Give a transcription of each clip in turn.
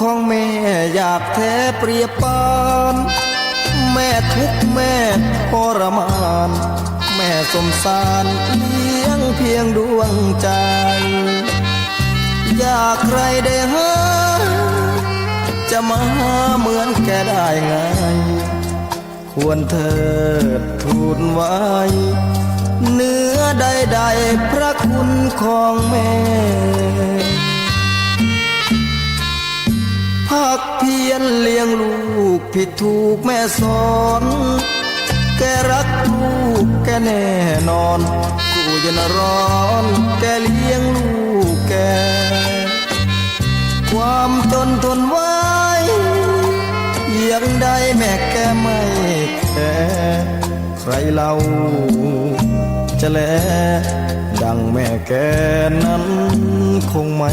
ของแม่อยากแท้เปรียบปาน แม่ทุกแม่ทรมาน แม่สมสารเลี้ยงเพียงดวงใจ อยากใครได้หาจะมาเหมือนแกได้ไง ควรเถิดทูลไว้เนื้อใดๆพระคุณของแม่ ภาคเพียรเลี้ยงลูกผิดถูกแม่สอน แกรักลูกแกแน่นอน กูจะนร้อน แกเลี้ยงลูกแก ความจนทนไว้ยังได้แม่แกไม่แคร์ใครเล่าจะแลดังแม่แกนั้นคงไม่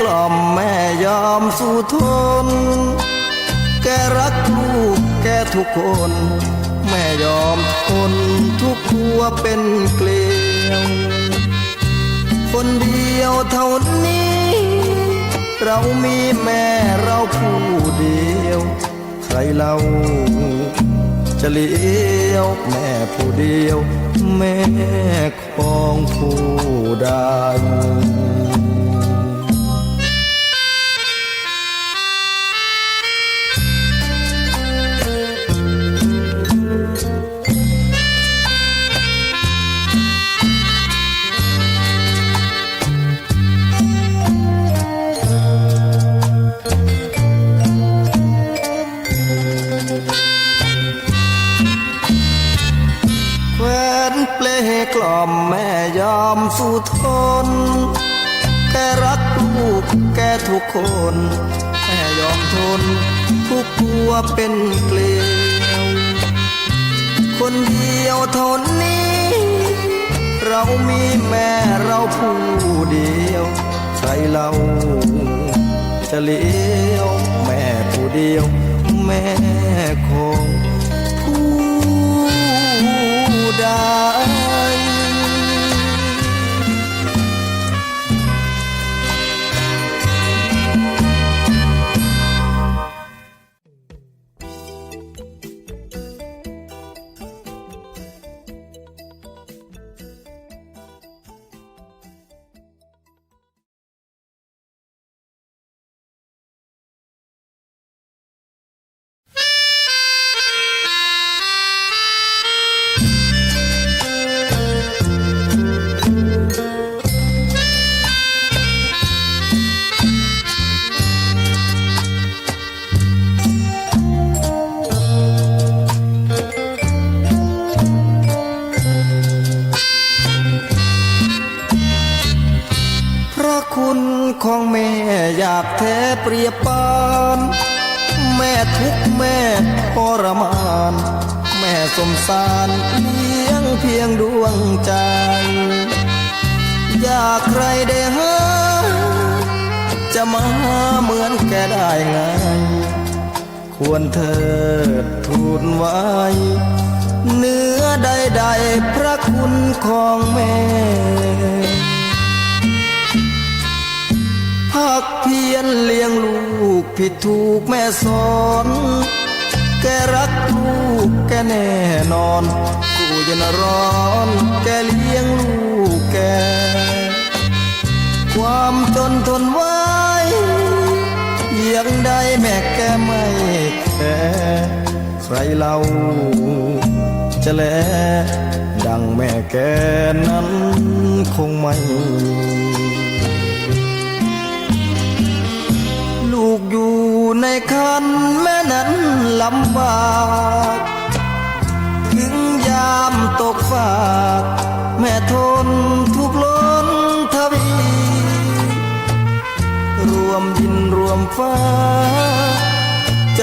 กล่อมแม่ยอมสู้ทน แกรักลูกแกทุกคน แม่ยอมทนทุกขัวเป็นเกลียว คนเดียวเท่านี้ เรามีแม่เราผู้เดียว ใครเราจะเลี้ยวแม่ผู้เดียว แม่ของผู้ใด ยอมสู้ทน แกรักลูกแกทุกคนแม่ยอมทน ทุกขัวเป็นเกลียว คนเดียวเท่านี้ เรามีแม่เราผู้เดียว ใครเราจะเลี้ยว แม่ผู้เดียว แม่คง ของแม่อยากแท้เปรียบปาน แม่ทุกแม่ทรมาน แม่สมสารเลี้ยงเพียงดวงใจ อยากใครได้หาจะมาเหมือนแกได้ไง ควรเถิดทูลไว้เนื้อใดๆพระคุณของแม่ ภาคเพียรเลี้ยงลูกผิดถูกแม่สอน แกรักลูกแกแน่นอนกูจะนร้อนแกเลี้ยงลูกแก ความจนทนไว้ยังได้แม่แกไม่แคร์ใครเล่าจะแลดังแม่แกนั้นคงไม่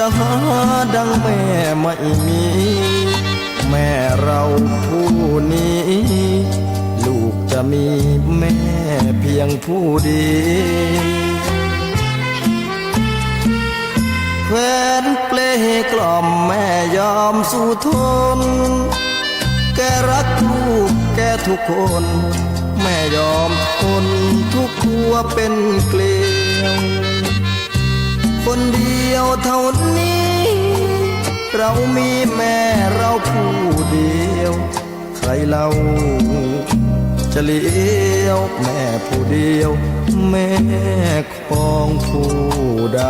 าดังแม่ไม่มี แม่เราผู้นี้ ลูกจะมีแม่เพียงผู้เดียวแควนเปลกล่อมแม่ยอมสู้ทน แกรักลูกแกทุกคน แม่ยอมทนทุกทัวเป็นเกลียว คนเดียวเท่านี้ เรามีแม่เราผู้เดียว ใครเราจะเลี้ยวแม่ผู้เดียว แม่ของผู้ใด